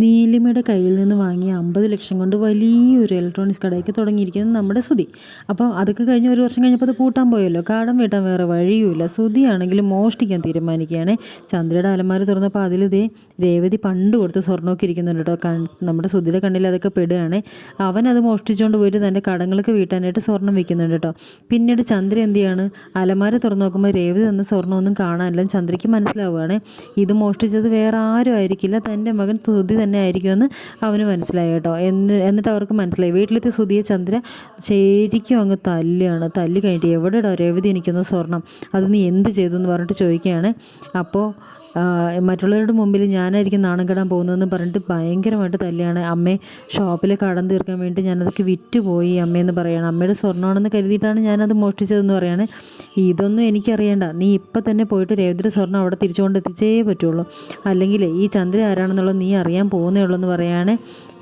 നീലിമയുടെ കയ്യിൽ നിന്ന് വാങ്ങിയ അമ്പത് ലക്ഷം കൊണ്ട് വലിയൊരു ഇലക്ട്രോണിക്സ് കടയൊക്കെ തുടങ്ങിയിരിക്കുന്നത് നമ്മുടെ സുതി അപ്പോൾ അതൊക്കെ കഴിഞ്ഞ് ഒരു വർഷം കഴിഞ്ഞപ്പോൾ അത് പൂട്ടാൻ പോയല്ലോ. കാടം വീട്ടാൻ വേറെ വഴിയുമില്ല. സുതിയാണെങ്കിലും മോഷ്ടിക്കാൻ തീരുമാനിക്കുകയാണ്. ചന്ദ്രയുടെ അലമാര തുറന്നപ്പോൾ അതിലിതേ രേവതി പണ്ട് കൊടുത്ത് സ്വർണമൊക്കെ ഇരിക്കുന്നുണ്ട് കേട്ടോ. നമ്മുടെ സുധിയുടെ കണ്ണിൽ അതൊക്കെ പെടുകയാണ്. അവൻ അത് മോഷ്ടിച്ചുകൊണ്ട് പോയിട്ട് തന്റെ കടങ്ങളൊക്കെ വീട്ടാനായിട്ട് സ്വർണം വയ്ക്കുന്നുണ്ട് കേട്ടോ. പിന്നീട് ചന്ദ്ര എന്ത് ചെയ്യാണ്? അലമാര തുറന്ന് നോക്കുമ്പോൾ രേവതി തന്ന സ്വർണമൊന്നും കാണാനില്ല. ചന്ദ്രയ്ക്ക് മനസ്സിലാവുകയാണ്. ഇത് മോഷ്ടിച്ചത് വേറെ ആരും ആയിരിക്കില്ല. തന്റെ മകൻ സുധി തന്നെ ആയിരിക്കുമെന്ന് അവന് മനസ്സിലായി കേട്ടോ. എന്ന് എന്നിട്ട് അവർക്ക് മനസ്സിലായി. വീട്ടിലെത്തിയ സുധിയെ ചന്ദ്ര ശരിക്കും അങ്ങ് തല്ലാണ് തല്ലി കഴിഞ്ഞിട്ട് എവിടെടാ രേവതി എനിക്കുന്ന സ്വർണം? അത് നീ എന്ത് ചെയ്തു എന്ന് പറഞ്ഞിട്ട് ചോദിക്കുകയാണ്. അപ്പോൾ മറ്റുള്ളവരുടെ മുമ്പിൽ ഞാനായിരിക്കും നാണം കെടാൻ പോകുന്നതെന്ന് പറഞ്ഞിട്ട് ഭയങ്കരമായിട്ട് തല്ലിയാണ് അമ്മേ ഷോപ്പിൽ കടം തീർക്കാൻ വേണ്ടി ഞാനതൊക്കെ വിറ്റുപോയി അമ്മയെന്ന് പറയുകയാണ്. അമ്മയുടെ സ്വർണമാണെന്ന് കരുതിയിട്ടാണ് ഞാനത് മോഷ്ടിച്ചതെന്ന് പറയാണ് ഇതൊന്നും എനിക്കറിയേണ്ട. നീ ഇപ്പം തന്നെ പോയിട്ട് രേവതിയുടെ സ്വർണം അവിടെ തിരിച്ചു കൊണ്ടെത്തിച്ചേ പറ്റുള്ളൂ. അല്ലെങ്കിൽ ഈ ചന്ദ്ര ആരാണെന്നുള്ളത് നീ അറിയാൻ പോകുന്നേ ഉള്ളൂ എന്ന് പറയാണ്.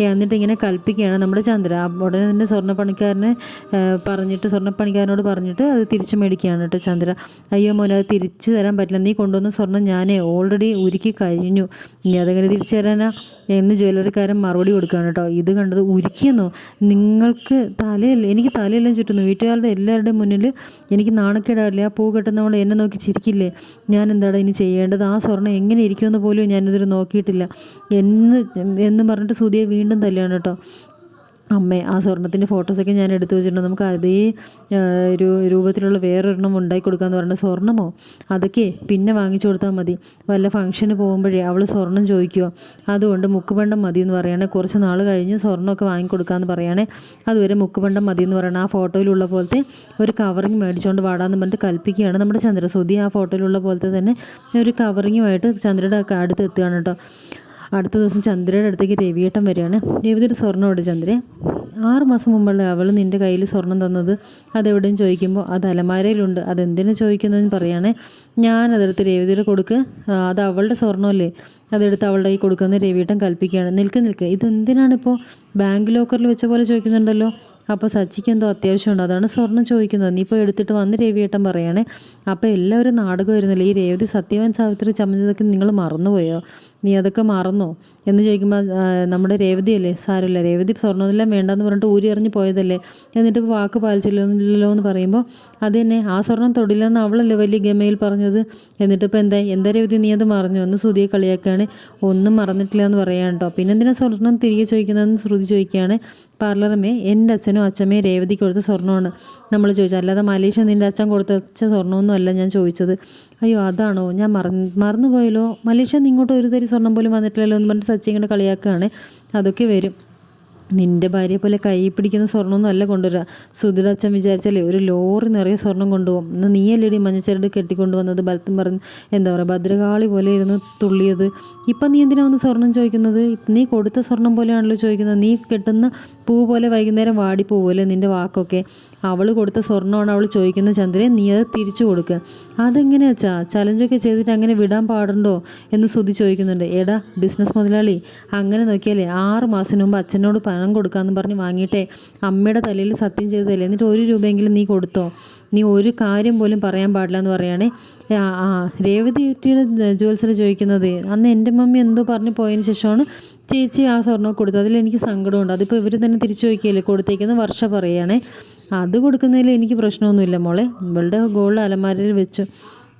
എന്നിട്ട് ഇങ്ങനെ കൽപ്പിക്കുകയാണ്. നമ്മുടെ ചന്ദ്ര ഉടനെ തന്നെ സ്വർണപ്പണിക്കാരനെ പറഞ്ഞിട്ട് സ്വർണപ്പണിക്കാരനോട് പറഞ്ഞിട്ട് അത് തിരിച്ചു മേടിക്കുകയാണ് കേട്ടോ ചന്ദ്ര. അയ്യോ മോനെ അത് തിരിച്ചു തരാൻ പറ്റില്ല. നീ കൊണ്ടുവന്ന സ്വർണം ഞാനേ ഓൾറെഡി ഉരുക്കി കഴിഞ്ഞു. നീ അതെങ്ങനെ തിരിച്ചു തരാനാ? എന്ന് ജ്വല്ലറിക്കാരൻ മറുപടി കൊടുക്കുകയാണ് കേട്ടോ. ഇത് കണ്ടത് ഉരുക്കിയെന്നോ? നിങ്ങൾക്ക് തലയല്ല എനിക്ക് തലയെല്ലാം ചുറ്റുന്നു. വീട്ടുകാരുടെ എല്ലാവരുടെയും മുന്നിൽ എനിക്ക് നാണക്കേടാവില്ല ആ പൂ കെട്ടുന്നവൾ എന്നെ നോക്കി ചിരിക്കില്ലേ? ഞാൻ എന്താണ് ഇനി ചെയ്യേണ്ടത്? ആ സ്വർണം എങ്ങനെ ഇരിക്കുമെന്ന് പോലും ഞാനിതൊരു നോക്കിയിട്ടില്ല. എന്ന് എന്ന് പറഞ്ഞിട്ട് സുധിയെ വീണ്ടും തല്ലുകയാണ് കേട്ടോ. അമ്മേ ആ സ്വർണത്തിന്റെ ഫോട്ടോസൊക്കെ ഞാൻ എടുത്തു വെച്ചിട്ടുണ്ട്. നമുക്ക് അതേ ഒരു രൂപത്തിലുള്ള വേറൊരെണ്ണം ഉണ്ടാക്കി കൊടുക്കാമെന്ന് പറഞ്ഞാൽ സ്വർണമോ അതൊക്കെ പിന്നെ വാങ്ങിച്ചു കൊടുത്താൽ മതി. വല്ല ഫംഗ്ഷന് പോകുമ്പോഴേ അവൾ സ്വർണം ചോദിക്കുമോ അതുകൊണ്ട് മുക്കുപണ്ടം മതി എന്ന് പറയുകയാണെങ്കിൽ കുറച്ച് നാൾ കഴിഞ്ഞ് സ്വർണമൊക്കെ വാങ്ങിക്കൊടുക്കാമെന്ന് പറയുകയാണെ അതുവരെ മുക്കുപണ്ടം മതി എന്ന് പറയണം ആ ഫോട്ടോയിലുള്ള പോലത്തെ ഒരു കവറിങ് മേടിച്ചുകൊണ്ട് വാടാന്ന് പറഞ്ഞിട്ട് കൽപ്പിക്കുകയാണ് നമ്മുടെ ചന്ദ്രസുതി. ആ ഫോട്ടോയിലുള്ള പോലത്തെ തന്നെ ഒരു കവറിങ്ങുമായിട്ട് ചന്ദ്രയുടെ അടുത്ത് എത്തുകയാണ് കേട്ടോ. അടുത്ത ദിവസം ചന്ദ്രയുടെ അടുത്തേക്ക് രവിയേട്ടൻ വരികയാണ്. രവിയുടെ സ്വർണമുണ്ട് ചന്ദ്ര? ആറ് മാസം മുമ്പുള്ള അവൾ നിന്റെ കയ്യിൽ സ്വർണം തന്നത് അതെവിടെയും ചോദിക്കുമ്പോൾ അത് അലമാരയിലുണ്ട്. അതെന്തിനു ചോദിക്കുന്നതെന്ന് പറയുകയാണേ ഞാൻ അതെടുത്ത് രവിതിയുടെ കൊടുക്ക്. അത് അവളുടെ സ്വർണമല്ലേ? അതെടുത്ത് അവളുടെ കൈ കൊടുക്കുന്ന രവിയേട്ടൻ കൽപ്പിക്കുകയാണ്. നിൽക്ക് നിൽക്ക്. ഇതെന്തിനാണിപ്പോൾ ബാങ്ക് ലോക്കറിൽ വെച്ച പോലെ ചോദിക്കുന്നുണ്ടല്ലോ. അപ്പോൾ സച്ചിക്ക് എന്തോ അത്യാവശ്യമുണ്ട്. അതാണ് സ്വർണം ചോദിക്കുന്നത്. നീ ഇപ്പോൾ എടുത്തിട്ട് വന്ന് രവിയേട്ടൻ പറയണേ അപ്പോൾ എല്ലാവരും നാടകമായിരുന്നില്ല ഈ രേവതി സത്യവൻ സാവിത്രി ചമഞ്ഞതൊക്കെ നിങ്ങൾ മറന്നുപോയോ? നീ അതൊക്കെ മറന്നോ? എന്ന് ചോദിക്കുമ്പോൾ നമ്മുടെ രേവതിയല്ലേ? സാരമില്ല. രേവതി സ്വർണമെല്ലാം വേണ്ടെന്ന് പറഞ്ഞിട്ട് ഊരി എറിഞ്ഞ് പോയതല്ലേ? എന്നിട്ട് വാക്ക് പാലിച്ചില്ലല്ലോ എന്ന് പറയുമ്പോൾ അത് തന്നെ. ആ സ്വർണം തൊടില്ലെന്ന് അവളല്ലേ വലിയ ഗമയിൽ പറഞ്ഞത്? എന്നിട്ട് ഇപ്പോൾ എന്താ? എന്താ രേവതി നീ അത് മറഞ്ഞു? ഒന്ന് ശ്രുതിയെ കളിയാക്കുകയാണ് ഒന്നും മറന്നിട്ടില്ല എന്ന് പറയാം കേട്ടോ. പിന്നെ എന്തിനാ സ്വർണം തിരികെ ചോദിക്കുന്നതെന്ന് ശ്രുതി ചോദിക്കുകയാണ് പാർലറമ്മേ എന്റെ അച്ഛനും അച്ഛമ്മയും രേവതിക്ക് കൊടുത്ത സ്വർണമാണ് നമ്മൾ ചോദിച്ചത് അല്ലാതെ മലേഷ്യ നിന്റെ അച്ഛൻ കൊടുത്ത സ്വർണമൊന്നും അല്ല ഞാൻ ചോദിച്ചത്. അയ്യോ അതാണോ? ഞാൻ മറന്ന് മറന്നുപോയല്ലോ. മലേഷ്യ നിങ്ങോട്ട് ഒരു തരി സ്വർണം പോലും വന്നിട്ടില്ലല്ലോ എന്ന് പറഞ്ഞിട്ട് സച്ചിൻ കളിയാക്കുകയാണ്. അതൊക്കെ വരും. നിന്റെ ഭാര്യയെ പോലെ കൈ പിടിക്കുന്ന സ്വർണമൊന്നും അല്ല കൊണ്ടുവരിക സുധീർ അച്ഛൻ വിചാരിച്ചാലേ ഒരു ലോറി നിറയെ സ്വർണം കൊണ്ടുപോകും. നീ നീയല്ലേടി മഞ്ഞച്ചരട് കെട്ടിക്കൊണ്ടുവന്നത്? ബലത്തും പറഞ്ഞ് എന്താ പറയുക ഭദ്രകാളി പോലെ ഇരുന്ന് തുള്ളിയത്. ഇപ്പം നീ എന്തിനാ വന്ന് സ്വർണം ചോദിക്കുന്നത്? നീ കൊടുത്ത സ്വർണം പോലെയാണല്ലോ ചോദിക്കുന്നത്. നീ കെട്ടുന്ന പൂ പോലെ വൈകുന്നേരം വാടിപ്പോവുമല്ലേ നിന്റെ വാക്കൊക്കെ? അവൾ കൊടുത്ത സ്വർണമാണ് അവൾ ചോദിക്കുന്ന ചന്ദ്രൻ നീ അത് തിരിച്ചു കൊടുക്കുക അതെങ്ങനെയാ ചാ ചലഞ്ചൊക്കെ ചെയ്തിട്ട് അങ്ങനെ വിടാൻ പാടുണ്ടോ? എന്ന് ശ്രുതി ചോദിക്കുന്നുണ്ട്. എടാ ബിസിനസ് മുതലാളി അങ്ങനെ നോക്കിയാലേ ആറ് മാസം മുമ്പ് അച്ഛനോട് പണം കൊടുക്കാമെന്ന് പറഞ്ഞ് വാങ്ങിയിട്ടേ അമ്മയുടെ തലയിൽ സത്യം ചെയ്തതല്ലേ? എന്നിട്ട് ഒരു രൂപയെങ്കിലും നീ കൊടുത്തോ? നീ ഒരു കാര്യം പോലും പറയാൻ പാടില്ല എന്ന് പറയുകയാണേ. ആ രേവതി രേവതിയുടെ ജോത്സർ ചോദിക്കുന്നത് അന്ന് എന്റെ മമ്മി എന്തോ പറഞ്ഞു പോയതിന് ശേഷമാണ് ചേച്ചി ആ സ്വർണം കൊടുത്തു. അതിൽ എനിക്ക് സങ്കടമുണ്ട്. അതിപ്പോൾ ഇവർ തന്നെ തിരിച്ചു ചോദിക്കുകയല്ലേ? കൊടുത്തേക്കുന്ന വർഷം പറയുകയാണേ. അത് കൊടുക്കുന്നതിൽ എനിക്ക് പ്രശ്നമൊന്നുമില്ല മോളെ. ഇവളുടെ ഗോൾഡ് അലമാരയിൽ വെച്ചു.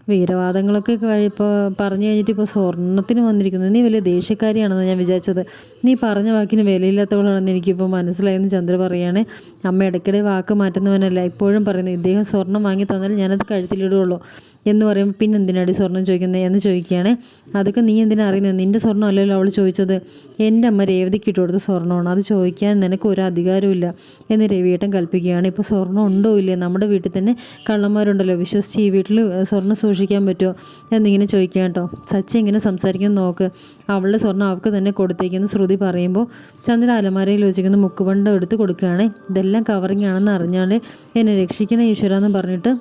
വീരവാദങ്ങളൊക്കെ കഴിപ്പോൾ പറഞ്ഞു കഴിഞ്ഞിട്ട് ഇപ്പോൾ സ്വർണത്തിന് വന്നിരിക്കുന്നത്. നീ വലിയ ദേഷ്യക്കാരിയാണെന്ന് ഞാൻ വിചാരിച്ചത്. നീ പറഞ്ഞ വാക്കിന് വിലയില്ലാത്തവളാണെന്ന് എനിക്കിപ്പോൾ മനസ്സിലായെന്ന് ചന്ദ്ര പറയുകയാണ് അമ്മ ഇടയ്ക്കിടെ വാക്ക് മാറ്റുന്നവനല്ല. ഇപ്പോഴും പറയുന്നത് ഇദ്ദേഹം സ്വർണം വാങ്ങി തന്നാൽ ഞാനത് കഴുത്തിലിടുകയുള്ളൂ എന്ന് പറയുമ്പോൾ പിന്നെ എന്തിനാടി സ്വർണം ചോദിക്കുന്നത് എന്ന് ചോദിക്കുകയാണ്. അതൊക്കെ നീ എന്തിനാ അറിയുന്നത് നിന്റെ സ്വർണം അല്ലല്ലോ അവൾ ചോദിച്ചത്. എന്റെ അമ്മ രേവതിക്ക് ഇട്ട് കൊടുത്ത സ്വർണമാണ് അത് ചോദിക്കാൻ നിനക്ക് ഒരു അധികാരമില്ല എന്ന് രവിയേട്ടൻ കൽപ്പിക്കുകയാണ്. ഇപ്പോൾ സ്വർണം ഉണ്ടോ ഇല്ലേ? നമ്മുടെ വീട്ടിൽ തന്നെ കള്ളന്മാരുണ്ടല്ലോ. വിശ്വസിച്ച് ഈ വീട്ടിൽ സ്വർണം സൂക്ഷിക്കാൻ പറ്റുമോ? എന്നിങ്ങനെ ചോദിക്കുക കേട്ടോ. സച്ചി ഇങ്ങനെ സംസാരിക്കുന്ന നോക്ക്. അവളുടെ സ്വർണം അവൾക്ക് തന്നെ കൊടുത്തേക്കെന്ന് ശ്രുതി പറയുമ്പോൾ ചന്ദ്ര അലമാരയിൽ വെച്ചിരിക്കുന്ന മുക്കുവണ്ടം എടുത്ത് കൊടുക്കുകയാണേ. ഇതെല്ലാം കവറിങ് ആണെന്ന് അറിഞ്ഞാൽ എന്നെ രക്ഷിക്കണേ ഈശ്വര എന്ന് പറഞ്ഞിട്ട്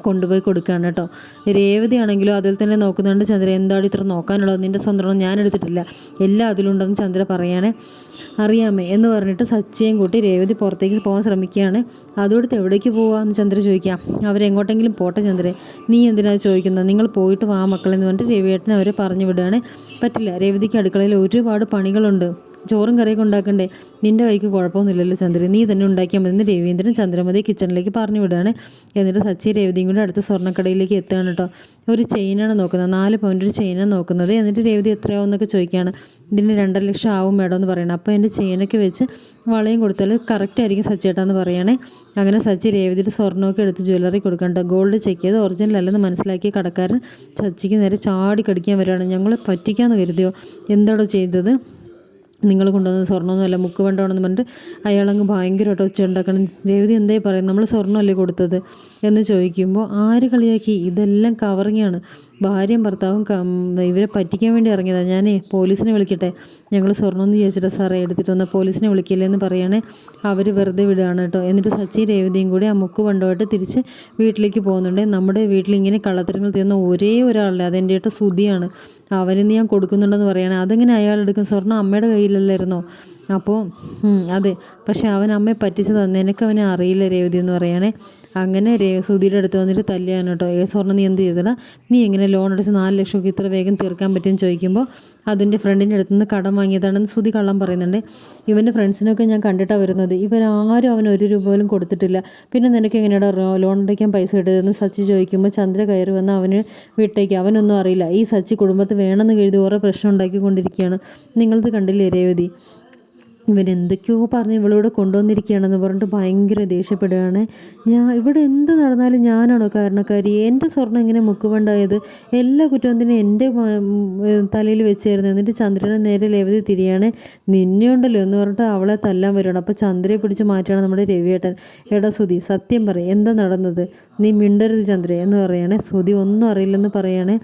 കൊണ്ടുപോയി കൊടുക്കുകയാണ് കേട്ടോ. രേവതി ആണെങ്കിലും അതിൽ തന്നെ നോക്കുന്നുണ്ട് ചന്ദ്ര. എന്താണ് ഇത്ര നോക്കാനുള്ളത്? നിന്റെ സ്വന്തം ഞാൻ എടുത്തിട്ടില്ല. എല്ലാം അതിലുണ്ടെന്ന് ചന്ദ്ര പറയണേ. അറിയാമേ എന്ന് പറഞ്ഞിട്ട് സച്ചിയും കൂട്ടി രേവതി പുറത്തേക്ക് പോകാൻ ശ്രമിക്കുകയാണ്. അതോടത്ത് എവിടേക്ക് പോവാന്ന് ചന്ദ്ര ചോദിക്കാം അവരെങ്ങോട്ടെങ്കിലും പോട്ടെ ചന്ദ്രേ. നീ എന്തിനാണ് ചോദിക്കുന്നത്? നിങ്ങൾ പോയിട്ട് വാ മക്കളെന്ന് പറഞ്ഞിട്ട് രവിയേട്ടൻ അവരെ പറഞ്ഞു വിടുകയാണ്. പറ്റില്ല. രേവതിക്ക് അടുക്കളയിൽ ഒരുപാട് പണികളുണ്ട്. ചോറും കറിയൊക്കെ ഉണ്ടാക്കണ്ടേ? നിന്റെ കൈക്ക് കുഴപ്പമൊന്നുമില്ലല്ലോ ചന്ദ്രൻ. നീ തന്നെ ഉണ്ടാക്കിയാൽ മതി. എന്ന് രവീന്ദ്രൻ ചന്ദ്രമതി കിച്ചണിലേക്ക് പറഞ്ഞു വിടുകയാണ് എന്നിട്ട് സച്ചി രേവതിയും കൂടി അടുത്ത സ്വർണക്കടയിലേക്ക് എത്തുകയാണ് കേട്ടോ. ഒരു ചെയിനാണ് നോക്കുന്നത്. നാല് പവന്റെ ഒരു ചെയിനാണ് നോക്കുന്നത്. എന്നിട്ട് രേവതി എത്രയാവും എന്നൊക്കെ ചോദിക്കുകയാണ്. ഇതിന് രണ്ടര ലക്ഷം ആവും മേഡം എന്ന് പറയണം അപ്പോൾ എന്റെ ചെയിനൊക്കെ വെച്ച് വളയും കൊടുത്താൽ കറക്റ്റ് ആയിരിക്കും സച്ചേട്ടാന്ന് പറയുകയാണേ. അങ്ങനെ സച്ചി രേവതിയുടെ സ്വർണമൊക്കെ എടുത്ത് ജ്വല്ലറി കൊടുക്കണ്ട ഗോൾഡ് ചെക്ക് ചെയ്ത് ഒറിജിനൽ അല്ലെന്ന് മനസ്സിലാക്കിയ കടക്കാരൻ സച്ചിക്ക് നേരെ ചാടി കടിക്കാൻ വരികയാണ്. ഞങ്ങൾ പറ്റിക്കാമെന്ന് കരുതിയോ? എന്താണോ ചെയ്തത്? നിങ്ങൾ കൊണ്ടുവന്ന സ്വർണമൊന്നുമല്ല മുക്ക് വേണ്ടതാണെന്ന് പറഞ്ഞിട്ട് അയാളങ്ങ് ഭയങ്കരമായിട്ട് ഒച്ച ഉണ്ടാക്കണം രേവതി എന്തേ പറയും നമ്മൾ സ്വർണമല്ലേ കൊടുത്തത്? എന്ന് ചോദിക്കുമ്പോൾ ആര് കളിയാക്കി? ഇതെല്ലാം കവറിങ്ങാണ്. ഭാര്യയും ഭർത്താവും ഇവരെ പറ്റിക്കാൻ വേണ്ടി ഇറങ്ങിയതാണ് ഞാനേ പോലീസിനെ വിളിക്കട്ടെ? ഞങ്ങൾ സ്വർണം എന്ന് ചോദിച്ചിട്ട് സാറേ എടുത്തിട്ട് വന്ന പോലീസിനെ വിളിക്കില്ലെന്ന് പറയുകയാണെ അവർ വെറുതെ വിടുകയാണ് കേട്ടോ. എന്നിട്ട് സച്ചി രേവതിയും കൂടി ആ മുക്ക് കൊണ്ടുപോയിട്ട് തിരിച്ച് വീട്ടിലേക്ക് പോകുന്നുണ്ട്. നമ്മുടെ വീട്ടിൽ ഇങ്ങനെ കള്ളത്തരങ്ങൾ തീർന്ന ഒരേ ഒരാളല്ലേ? അതെന്റെ ഏട്ട സുതിയാണ് അവനിന്ന് ഞാൻ കൊടുക്കുന്നുണ്ടെന്ന് പറയണേ. അതെങ്ങനെ അയാൾ എടുക്കും? സ്വർണം അമ്മയുടെ കയ്യിലല്ലായിരുന്നോ? അപ്പോൾ അതെ. പക്ഷെ അവൻ അമ്മയെ പറ്റിച്ച് നിനക്ക് അവനെ അറിയില്ല രേവതി എന്ന് പറയുകയാണെ. അങ്ങനെ രേ സുധിയുടെ അടുത്ത് വന്നിട്ട് തല്ലിയാണ് കേട്ടോ. ഏ സ്വർണം നീ എന്ത് ചെയ്തടാ? നീ എങ്ങനെ ലോൺ അടിച്ച് നാല് ലക്ഷമൊക്കെ ഇത്ര വേഗം തീർക്കാൻ പറ്റുമെന്ന് ചോദിക്കുമ്പോൾ അതിന്റെ ഫ്രണ്ടിന്റെ അടുത്ത് നിന്ന് കടം വാങ്ങിയതാണെന്ന് സുധി കള്ളം പറയുന്നുണ്ട്. ഇവന്റെ ഫ്രണ്ട്സിനൊക്കെ ഞാൻ കണ്ടിട്ടാണ് വരുന്നത്. ഇവരാരും അവൻ ഒരു രൂപ പോലും കൊടുത്തിട്ടില്ല. പിന്നെ നിനക്ക് എങ്ങനെയാണ് ലോൺ അടയ്ക്കാൻ പൈസ കിട്ടിയതെന്ന് സച്ചി ചോദിക്കുമ്പോൾ ചന്ദ്ര കയറി വന്ന് അവന് വീട്ടേക്ക്. അവനൊന്നും അറിയില്ല. ഈ സച്ചി കുടുംബത്തിൽ വേണമെന്ന് കരുതി ഓരോ പ്രശ്നം ഉണ്ടാക്കിക്കൊണ്ടിരിക്കുകയാണ്. നിങ്ങളത് കണ്ടില്ലേ രേവതി? ഇവൻ എന്തൊക്കെയോ പറഞ്ഞ് ഇവളോട് കൊണ്ടുവന്നിരിക്കുകയാണെന്ന് പറഞ്ഞിട്ട് ഭയങ്കര ദേഷ്യപ്പെടുകയാണ്. ഞാൻ ഇവിടെ എന്ത് നടന്നാലും ഞാനാണോ കാരണക്കാരി? എന്റെ സ്വർണം ഇങ്ങനെ മുക്കുവണ്ടായത് എല്ലാ കുറ്റവും തന്നെ എന്റെ തലയിൽ വെച്ചായിരുന്നു. എന്നിട്ട് ചന്ദ്രനെ നേരെ ലേവതി തിരിയാണ്. നിന്നെയുണ്ടല്ലോ എന്ന് പറഞ്ഞിട്ട് അവളെ തല്ലാൻ വരുവാണ്. അപ്പോൾ ചന്ദ്രയെ പിടിച്ച് മാറ്റുകയാണ് നമ്മുടെ രവിയേട്ടൻ. എടാ സുതി സത്യം പറ എന്താ നടന്നത്? നീ മിണ്ടരുത് ചന്ദ്ര എന്ന് പറയുകയാണെ സുതി ഒന്നും അറിയില്ലെന്ന് പറയുകയാണെ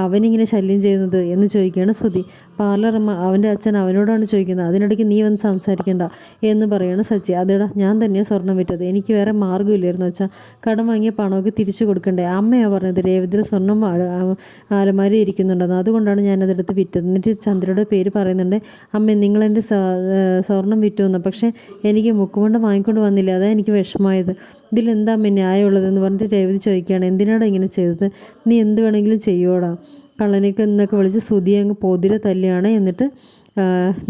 അവനിങ്ങനെ ശല്യം ചെയ്യുന്നത് എന്ന് ചോദിക്കുകയാണ് ശ്രുതി പാർലറമ്മ അവന്റെ അച്ഛൻ അവനോടാണ് ചോദിക്കുന്നത്. അതിനിടയ്ക്ക് നീ വന്ന് സംസാരിക്കണ്ട എന്ന് പറയാണ് സച്ചി. അതേടാ ഞാൻ തന്നെയാണ് സ്വർണം വിറ്റത്. എനിക്ക് വേറെ മാർഗമില്ലായിരുന്നു വെച്ചാൽ കടം വാങ്ങിയ പണമൊക്കെ തിരിച്ചു കൊടുക്കണ്ടേ? അമ്മയാണ് പറഞ്ഞത്. രേവതിയുടെ സ്വർണം ആലമാരി ഇരിക്കുന്നുണ്ടെന്ന്. അതുകൊണ്ടാണ് ഞാനതെടുത്ത് വിറ്റത്. എന്നിട്ട് ചന്ദ്രയുടെ പേര് പറയുന്നുണ്ട് അമ്മ നിങ്ങളെന്റെ സ്വർണം വിറ്റു എന്ന്. പക്ഷേ എനിക്ക് മുക്കുകൊണ്ട് വാങ്ങിക്കൊണ്ട് വന്നില്ല. അതാണ് എനിക്ക് വിഷമമായത്. ഇതിലെന്താ അമ്മ ന്യായമുള്ളതെന്ന് പറഞ്ഞിട്ട് രേവതി ചോദിക്കുകയാണ് എന്തിനാണ് ഇങ്ങനെ ചെയ്തത്? നീ എന്ത് വേണമെങ്കിലും ചെയ്യോടാ കള്ളനൊക്കെ എന്നൊക്കെ വിളിച്ച് സുതി അങ്ങ് പോതിരെ തല്ലിയാണ് എന്നിട്ട്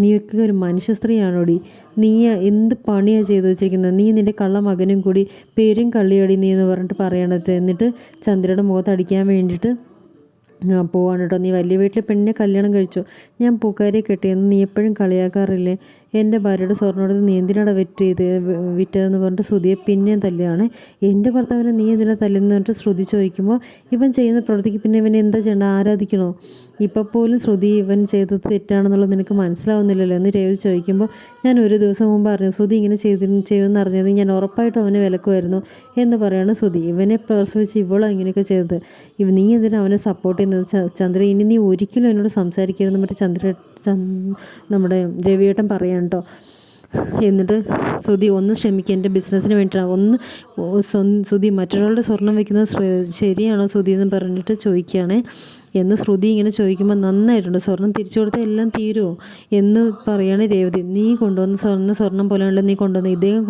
നീയൊക്കെ ഒരു മനുഷ്യ സ്ത്രീയാണോടി നീ എന്ത് പണിയാണ് ചെയ്തു വെച്ചിരിക്കുന്നത് നീ നിന്റെ കള്ള മകനും കൂടി പേരും കള്ളിയടി നീ എന്ന് പറഞ്ഞിട്ട് പറയണത്. എന്നിട്ട് ചന്ദ്രയുടെ മുഖത്ത് അടിക്കാൻ വേണ്ടിയിട്ട് പോവാണ് കേട്ടോ. നീ വലിയ വീട്ടിലെ പെണ്ണിനെ കല്യാണം കഴിച്ചു? ഞാൻ പൂക്കാരിയെ കെട്ടിയെന്ന് നീ എപ്പോഴും കളിയാക്കാറില്ലേ? എന്റെ ഭാര്യയുടെ സ്വർണമെടുത്ത് നീ എന്തിനാണ് വെറ്റ് ചെയ്ത് വിറ്റതെന്ന് പറഞ്ഞിട്ട് ശ്രുതിയെ പിന്നെയും തല്ലുകയാണ്. എന്റെ ഭർത്താവിനെ നീ എന്തിനാ തല്ലെന്ന് പറഞ്ഞിട്ട് ശ്രുതി ചോദിക്കുമ്പോൾ ഇവൻ ചെയ്യുന്ന പ്രവൃത്തിക്ക് പിന്നെ ഇവനെ എന്താ ചെയ്യണം ആരാധിക്കണോ? ഇപ്പം പോലും ശ്രുതി ഇവൻ ചെയ്തത് തെറ്റാണെന്നുള്ളത് നിനക്ക് മനസ്സിലാവുന്നില്ലല്ലോ എന്ന് രേവതി ചോദിക്കുമ്പോൾ ഞാൻ ഒരു ദിവസം മുമ്പ് അറിഞ്ഞു. ശ്രുതി ഇങ്ങനെ ചെയ്തി ചെയ്യുമെന്ന് അറിഞ്ഞത് ഞാൻ ഉറപ്പായിട്ടും അവനെ വിലക്കുമായിരുന്നു എന്ന് പറയാണ് ശ്രുതി. ഇവനെ പ്രസവിച്ച് ഇവളോ ഇങ്ങനെയൊക്കെ ചെയ്തത്. നീ എന്തിനാ അവനെ സപ്പോർട്ട് ചെയ്യുന്നത്? ചന്ദ്ര ഇനി നീ ഒരിക്കലും എന്നോട് സംസാരിക്കരുതെന്ന് മറ്റേ ചന്ദ്ര നമ്മുടെ രവിയേട്ടൻ പറയാണ് കേട്ടോ എന്നിട്ട് സുധി ഒന്ന് ക്ഷമിക്കുക എന്റെ ബിസിനസ്സിന് വേണ്ടിയിട്ടാണ് ഒന്ന് സുധി മറ്റൊരാളുടെ സ്വർണം വയ്ക്കുന്നത് ശരിയാണോ സുധി? എന്ന് പറഞ്ഞിട്ട് ചോദിക്കുകയാണേ. എന്ന് ശ്രുതി ഇങ്ങനെ ചോദിക്കുമ്പോൾ നന്നായിട്ടുണ്ട്. സ്വർണം തിരിച്ചു കൊടുത്താൽ എല്ലാം തീരുമോ എന്ന് പറയാണ് രേവതി. നീ കൊണ്ടുവന്ന സ്വർണം സ്വർണം പോലെയാണല്ലോ നീ കൊണ്ടുവന്ന. ഇദ്ദേഹം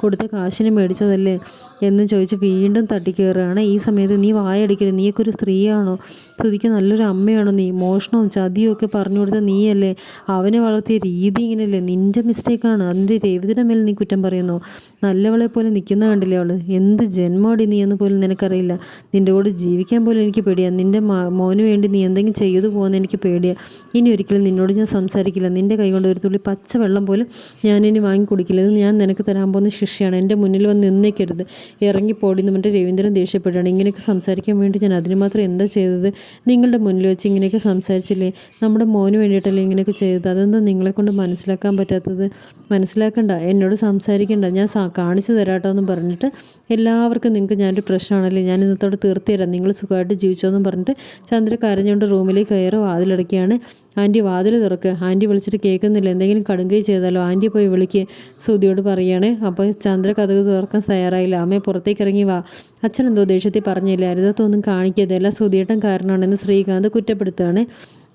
കൊടുത്ത കാശിന് മേടിച്ചതല്ലേ? എന്ന് ചോദിച്ച് വീണ്ടും തട്ടിക്കയറുകയാണ് ഈ സമയത്ത് നീ വായടിക്കരുത്. നീയൊക്കെ ഒരു സ്ത്രീയാണോ? ശ്രുതിക്ക് നല്ലൊരു അമ്മയാണോ നീ? മോഷണവും ചതിയും ഒക്കെ പറഞ്ഞു കൊടുത്ത നീയല്ലേ? അവനെ വളർത്തിയ രീതി ഇങ്ങനെയല്ലേ? നിന്റെ മിസ്റ്റേക്കാണ് അതിന്റെ രേവതിയുടെ മേൽ നീ കുറ്റം പറയുന്നു. നല്ലവളെ പോലെ നിൽക്കുന്ന കണ്ടില്ലേ അവൾ എന്ത് ജന്മോടി നീ എന്ന് പോലും നിനക്കറിയില്ല. നിന്റെ കൂടെ ജീവിക്കാൻ പോലും എനിക്ക് പേടിയാണ് നിന്റെ മോന് വേണ്ടി നീ എന്തെങ്കിലും ചെയ്തു പോകുന്ന എനിക്ക് പേടിയാണ് ഇനി ഒരിക്കലും നിന്നോട് ഞാൻ സംസാരിക്കില്ല. നിന്റെ കൈ കൊണ്ട് ഒരു തുള്ളി പച്ച വെള്ളം പോലും ഞാനിനി വാങ്ങി കുടിക്കില്ല. ഇത് ഞാൻ നിനക്ക് തരാൻ പോകുന്ന ശിക്ഷയാണ്. എന്റെ മുന്നിൽ വന്ന് നിന്നേക്കരുത്. ഇറങ്ങിപ്പോടി എന്ന് പറഞ്ഞിട്ട് രവീന്ദ്രൻ ദേഷ്യപ്പെടുകയാണ്. ഇങ്ങനെയൊക്കെ സംസാരിക്കാൻ വേണ്ടി ഞാൻ അതിന് മാത്രം എന്താ ചെയ്തത്? നിങ്ങളുടെ മുന്നിൽ വെച്ച് ഇങ്ങനെയൊക്കെ സംസാരിച്ചില്ലേ? നമ്മുടെ മോന് വേണ്ടിയിട്ടല്ലേ ഇങ്ങനെയൊക്കെ ചെയ്തത്? അതെന്താ നിങ്ങളെക്കൊണ്ട് മനസ്സിലാക്കാൻ പറ്റാത്തത്? മനസ്സിലാക്കണ്ട. എന്നോട് സംസാരിക്കണ്ട. ഞാൻ കാണിച്ചു തരാട്ടോ എന്ന് പറഞ്ഞിട്ട് എല്ലാവർക്കും നിങ്ങൾക്ക് ഞാനൊരു പ്രശ്നമാണല്ലേ? ഞാൻ ഇന്നത്തോടെ തീർത്ത് തരാം. നിങ്ങൾ സുഖമായിട്ട് ജീവിച്ചോ എന്ന് പറഞ്ഞിട്ട് ചന്ദ്ര കരഞ്ഞുകൊണ്ട് റൂമിലേക്ക് കയറി വാതിലടക്കുകയാണ് ആന്റി വാതിൽ തുറക്കുക ആന്റി വിളിച്ചിട്ട് കേൾക്കുന്നില്ല. എന്തെങ്കിലും കടുങ്കൈ ചെയ്താലോ ആന്റി പോയി വിളിക്ക്. സുതിയോട് പറയുകയാണ് അപ്പോൾ ചന്ദ്ര കഥക് തുറക്കാൻ തയ്യാറായില്ല. അമ്മയെ പുറത്തേക്ക് ഇറങ്ങി വാ. അച്ഛൻ എന്തോ ദേഷ്യത്തിൽ പറഞ്ഞില്ല? അരുതത്തൊന്നും കാണിക്കാതെ എല്ലാം സുധിയേട്ടൻ കാരണമാണെന്ന് ശ്രീകാന്ത് കുറ്റപ്പെടുത്തുകയാണ്.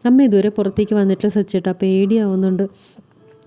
അമ്മ ഇതുവരെ പുറത്തേക്ക് വന്നിട്ടില്ല സച്ചേട്ടാ. പേടിയാവുന്നുണ്ട്.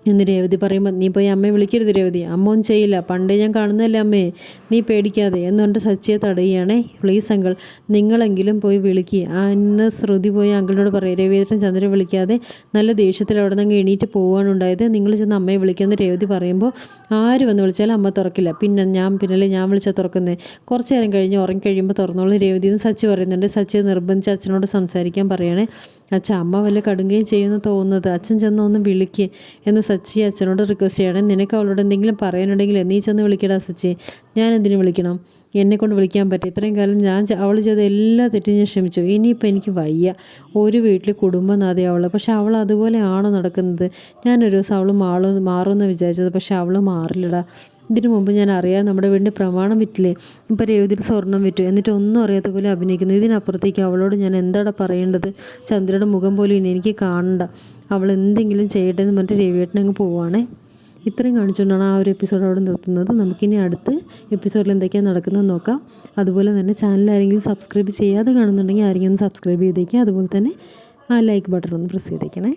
എന്ന് രേവതി പറയുമ്പോൾ നീ പോയി അമ്മയെ വിളിക്കരുത് രേവതി. അമ്മ ഒന്നും ചെയ്യില്ല. പണ്ടേ ഞാൻ കാണുന്നതല്ലേ അമ്മേ. നീ പേടിക്കാതെ. എന്നുകൊണ്ട് സച്ചിയെ തടയുകയാണേ പ്ലീസ് അങ്കിൾ. നിങ്ങളെങ്കിലും പോയി വിളിക്കുക ആ ഇന്ന് ശ്രുതി പോയി അങ്കിളിനോട് പറയും. രവീന്ദ്രൻ ചന്ദ്രനെ വിളിക്കാതെ നല്ല ദേഷ്യത്തിൽ അവിടെ നിന്ന് എണീറ്റ് പോവുകയാണ് നിങ്ങൾ ചെന്ന് അമ്മയെ വിളിക്കാമെന്ന് രേവതി പറയുമ്പോൾ ആര് വന്ന് വിളിച്ചാലും അമ്മ തുറക്കില്ല. പിന്നെ ഞാൻ പിന്നല്ലേ ഞാൻ വിളിച്ചാൽ തുറക്കുന്നത് കുറച്ച് നേരം കഴിഞ്ഞ് ഉറങ്ങി കഴിയുമ്പോൾ തുറന്നോളൂ രേവതി എന്ന് സച്ചി പറയുന്നുണ്ട്. സച്ചി നിർബന്ധിച്ച് അച്ഛനോട് സംസാരിക്കാൻ പറയണേ. അച്ഛൻ അമ്മ വല്ല കടുങ്ങുകയും ചെയ്യുമെന്ന് തോന്നുന്നത്. അച്ഛൻ ചെന്ന് ഒന്ന് വിളിക്കുക എന്ന് സച്ചി അച്ഛനോട് റിക്വസ്റ്റ് ചെയ്യണം. നിനക്ക് അവളോട് എന്തെങ്കിലും പറയാനുണ്ടെങ്കിൽ നീ ചെന്ന് വിളിക്കടാ സച്ചി. ഞാൻ എന്തിനു വിളിക്കണം? എന്നെ കൊണ്ട് വിളിക്കാൻ പറ്റും ഇത്രയും കാലം ഞാൻ അവൾ ചെയ്ത എല്ലാ തെറ്റും ഞാൻ ക്ഷമിച്ചു. ഇനിയിപ്പോൾ എനിക്ക് വയ്യ. ഒരു വീട്ടിൽ കുടുംബനാഥി അവൾ പക്ഷെ അവൾ അതുപോലെ ആണോ നടക്കുന്നത്? ഞാനൊരു ദിവസം അവൾ മാറും മാറുമെന്ന് വിചാരിച്ചത്. പക്ഷെ അവൾ മാറില്ലടാ. ഇതിനു മുമ്പ് ഞാൻ അറിയാം നമ്മുടെ വീടിന്റെ പ്രമാണം വിറ്റില്ലേ? ഇപ്പോൾ രേവതിയിൽ സ്വർണം വിറ്റു. എന്നിട്ട് ഒന്നും അറിയാത്ത പോലെ അഭിനയിക്കുന്നു. ഇതിനപ്പുറത്തേക്ക് അവളോട് ഞാൻ എന്താടാ പറയേണ്ടത്? ചന്ദ്രയുടെ മുഖം പോലും ഇനി എനിക്ക് കാണണ്ട. അവൾ എന്തെങ്കിലും ചെയ്യട്ടെ എന്ന് പറഞ്ഞിട്ട് രവിയേട്ടൻ അങ്ങ് പോവുകയാണേ ഇത്രയും കാണിച്ചുകൊണ്ടാണ് ആ ഒരു എപ്പിസോഡ് അവിടെ നിർത്തുന്നത്. നമുക്കിനി അടുത്ത് എപ്പിസോഡിൽ എന്തൊക്കെയാണ് നടക്കുന്നത് നോക്കാം. അതുപോലെ തന്നെ ചാനൽ ആരെങ്കിലും സബ്സ്ക്രൈബ് ചെയ്യാതെ കാണുന്നുണ്ടെങ്കിൽ ആരെങ്കിലും സബ്സ്ക്രൈബ് ചെയ്തേക്കുക അതുപോലെ തന്നെ ആ ലൈക്ക് ബട്ടൺ ഒന്ന് പ്രസ് ചെയ്തേക്കണേ.